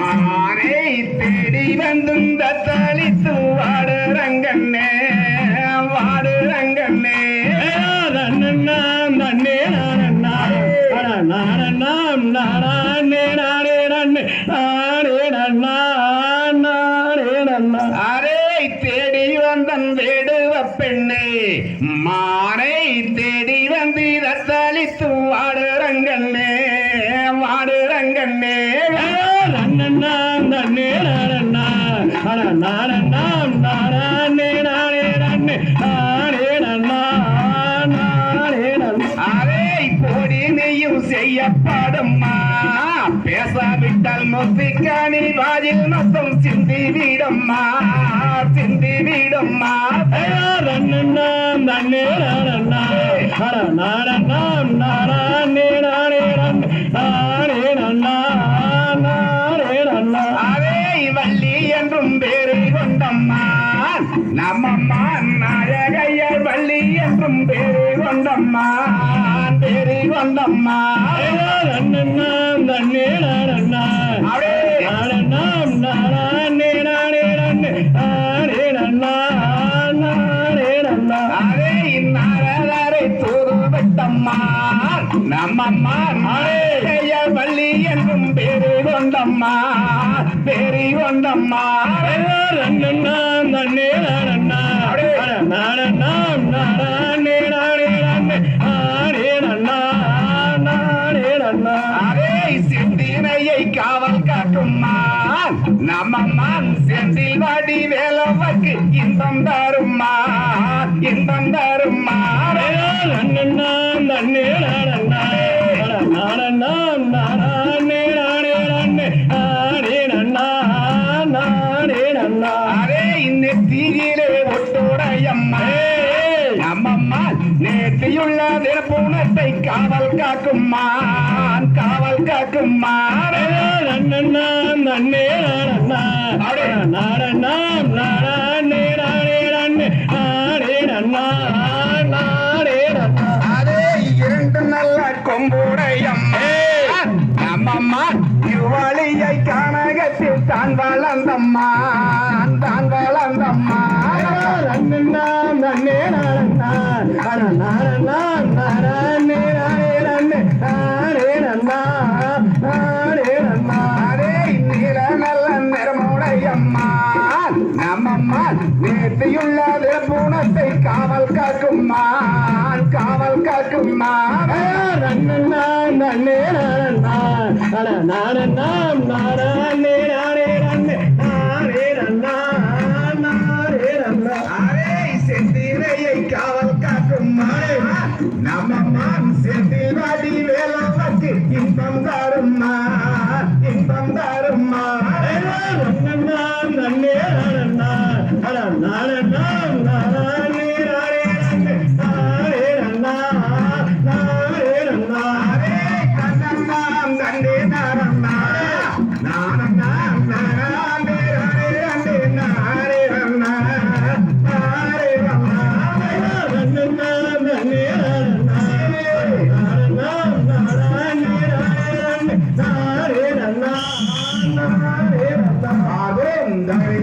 மானே தேடி வந்தும் தத்தாளி தூவாடு ரங்கண்ணே வாடு ரங்கண்ணே ரண்ணண்ணா நன்னே நாரண்ணா நாரண்ணா நாராண்ணே நாரே நன்னே நாரே நன்னா நாரே. நன்னா அரே தேடி வந்தன் தேடி செய்யப்படும்மா பேசாவிட்டால் மொத்திக்காணி வாயில் மொத்தம் சிந்தி வீடம்மா. சிந்தி வீடம்மா. அதே வள்ளி என்றும் பேரு கொண்டம்மா. நம்மம்மா நாயகையர் வள்ளி என்றும் பேரை கொண்டம்மா. பேரை கொண்டம்மா. ரன்னண்ணாம் நன்னே நானண்ணா நானே நானே நன்னே நானே நன்னா நானே நன்னா அதே தூது விட்டம்மா நம்மம்மா என்றும் பேரு கொண்டம்மா பேரி கொண்டம்மா நன்னே காவல் நம்ம நம்மம்மா செந்தில் வாடி வேலவக்கு இன்பம் தரும்மா இன்பம் தரும்மா நான் அண்ணே நான் நானண்ணாம் நான் நானே நம்மம்மா நேர்த்தியுள்ள தினப்பூனத்தை காவல் காக்கும்மா காவல் காக்கும்மா ரன்னண்ணாம் நன்னே நானண்ணா. நானண்ணாம் நானே நானே. நன்னே நானே நன்னா நானே நன்னா அதே இரண்டு நல்ல கொம்புடையம்மா. நம்மம்மா இவ்வழியை கானகத்தில் தான் வளர்ந்தம்மா. தான் வளர்ந்தம்மா. நன்னே நானண்ணா. நேர்த்தியுள்ள பூனத்தை காவல் காக்கும்மா காவல் காக்கும்மா ரன்னண்ணாம் நன்னே நானண்ணா நானண்ணாம் நானே